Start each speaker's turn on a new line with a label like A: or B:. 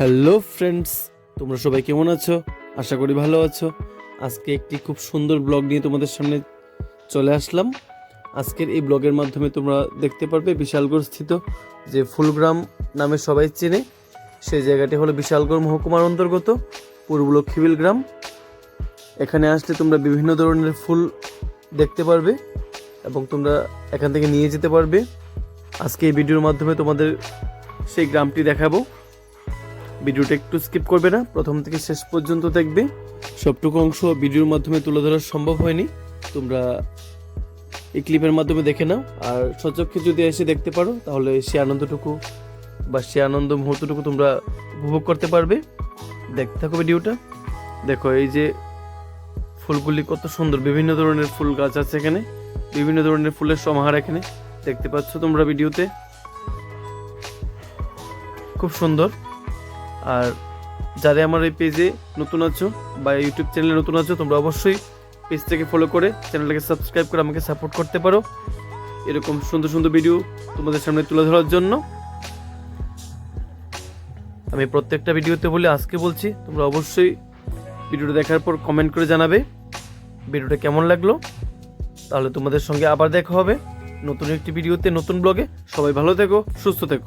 A: Hello friends তোমরা সবাই কেমন আছো? আশা করি ভালো আছো। আজকে একটি খুব সুন্দর ব্লগ নিয়ে তোমাদের সামনে চলে আসলাম। আজকের এই ব্লগের মাধ্যমে তোমরা দেখতে পারবে বিশালগড় স্থিত যে ফুলগ্রাম নামে সবাই চেনে। সেই জায়গাটি হলো বিশালগড় মহকুমার অন্তর্গত, পূর্ব লক্ষ্মীবিল গ্রাম। এখানে আসলে তোমরা বিভিন্ন ধরনের ফুল দেখতে পারবে এবং তোমরা এখান থেকে নিয়ে যেতে পারবে। আজকে এই ভিডিওর মাধ্যমে তোমাদের সেই গ্রামটি দেখাবো। ভিডিওটা একটু স্কিপ করবে না। প্রথম থেকে শেষ পর্যন্ত দেখবে। সবটুকু অংশ ভিডিওর মাধ্যমে তুলে ধরা সম্ভব হয়নি। তোমরা এই ক্লিপের মাধ্যমে দেখে নাও। আর সচক্ষে যদি এসে দেখতে পারো, তাহলে সে আনন্দটুকু বা সে আনন্দ মুহূর্তটুকু তোমরা উপভোগ করতে পারবে। দেখতে থাকো ভিডিওটা। দেখো, এই যে ফুলগুলি কত সুন্দর। বিভিন্ন ধরনের ফুল গাছ আছে এখানে। বিভিন্ন ধরনের ফুলের সমাহার এখানে। দেখতে পাচ্ছ তোমরা ভিডিওতে। খুব সুন্দর। আর যারা আমার এই পেজে নতুন আছো বা ইউটিউব চ্যানেলে নতুন আছো, তোমরা অবশ্যই পেজটাকে ফলো করে চ্যানেলটাকে সাবস্ক্রাইব করে আমাকে সাপোর্ট করতে পারো। এরকম সুন্দর সুন্দর ভিডিও তোমাদের সামনে তুলে ধরার জন্য। আমি প্রত্যেকটা ভিডিওতে বলে আজকে বলছি, তোমরা অবশ্যই ভিডিওটা দেখার পর কমেন্ট করে জানাবে ভিডিওটা কেমন লাগল। তাহলে তোমাদের সঙ্গে আবার দেখা হবে নতুন একটি ভিডিওতে নতুন ব্লগে সবাই ভালো থেকো, সুস্থ থেকো।